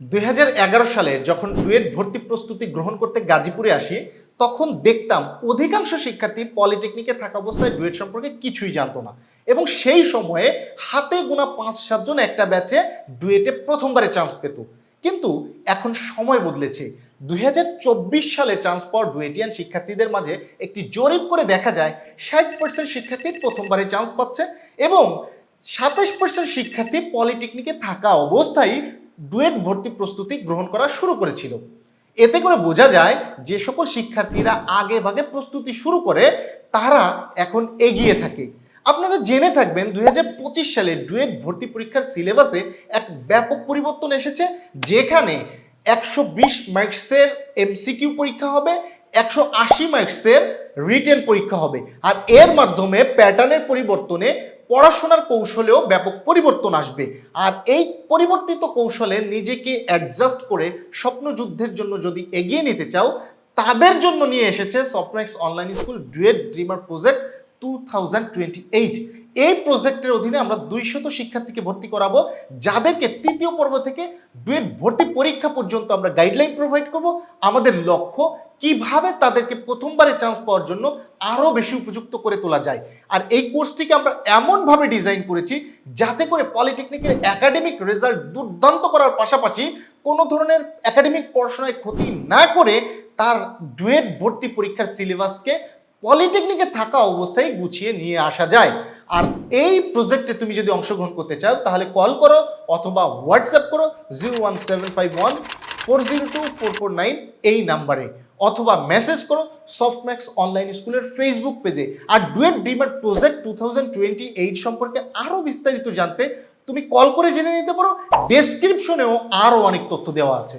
দুই হাজার এগারো সালে যখন ডুয়েট ভর্তি প্রস্তুতি গ্রহণ করতে গাজীপুরে আসি, তখন দেখতাম অধিকাংশ শিক্ষার্থী পলিটেকনিকে থাকা অবস্থায় ডুয়েট সম্পর্কে কিছুই জানতো না। এবং সেই সময়ে হাতে গোনা পাঁচ সাতজন একটা ব্যাচে ডুয়েটে প্রথমবারে চান্স পেত। কিন্তু এখন সময় বদলেছে। দুই হাজার চব্বিশ সালে চান্স পাওয়ার ডুয়েটিয়ান শিক্ষার্থীদের মাঝে একটি জরিপ করে দেখা যায়, ষাট পার্সেন্ট শিক্ষার্থী প্রথমবারে চান্স পাচ্ছে এবং সাতাশ পার্সেন্ট শিক্ষার্থী পলিটেকনিকে থাকা অবস্থায় ডুয়েট ভর্তি প্রস্তুতি গ্রহণ করা শুরু করেছিল। এতে করে বোঝা যায় যে সকল শিক্ষার্থীরা আগে ভাগে প্রস্তুতি শুরু করে, তারা এখন এগিয়ে থাকে। আপনারা জেনে থাকবেন দুই সালে ডুয়েট ভর্তি পরীক্ষার সিলেবাসে এক ব্যাপক পরিবর্তন এসেছে, যেখানে একশো বিশ মার্কসের এমসিকিউ পরীক্ষা হবে, একশো আশি মার্কসের রিটেন পরীক্ষা হবে। আর এর মাধ্যমে প্যাটার্নের পরিবর্তনে পড়াশোনার কৌশলেও ব্যাপক পরিবর্তন আসবে। আর এই পরিবর্তিত কৌশলে নিজেকে অ্যাডজাস্ট করে স্বপ্নযুদ্ধের জন্য যদি এগিয়ে নিতে চাও, তাদের জন্য নিয়ে এসেছে Softmax online school duet dreamer project two এই প্রজেক্টের অধীনে আমরা দুইশত শিক্ষার্থীকে ভর্তি করাবো, যাদেরকে তৃতীয় পর্ব থেকে ডুয়েট ভর্তি পরীক্ষা পর্যন্ত আমরা গাইডলাইন প্রোভাইড করব। আমাদের লক্ষ্য, কীভাবে তাদেরকে প্রথমবারে চান্স পাওয়ার জন্য আরও বেশি উপযুক্ত করে তোলা যায়। আর এই কোর্সটিকে আমরা এমনভাবে ডিজাইন করেছি, যাতে করে পলিটেকনিকের একাডেমিক রেজাল্ট দুর্দান্ত করার পাশাপাশি কোনো ধরনের একাডেমিক পড়াশোনায় ক্ষতি না করে তার ডুয়েট ভর্তি পরীক্ষার সিলেবাসকে পলিটেকনিকে থাকা অবস্থায় গুছিয়ে নিয়ে আসা যায়। আর এই প্রজেক্টে তুমি যদি অংশগ্রহণ করতে চাও, তাহলে কল করো অথবা হোয়াটসঅ্যাপ করো zero one seven five one four zero two four four nine এই নাম্বারে। অথবা মেসেজ করো সফটম্যাক্স অনলাইন স্কুলের ফেসবুক পেজে। আর duet dreamer project two thousand twenty eight সম্পর্কে আরও বিস্তারিত জানতে তুমি কল করে জেনে নিতে পারো। ডেসক্রিপশনেও আরও অনেক তথ্য দেওয়া আছে।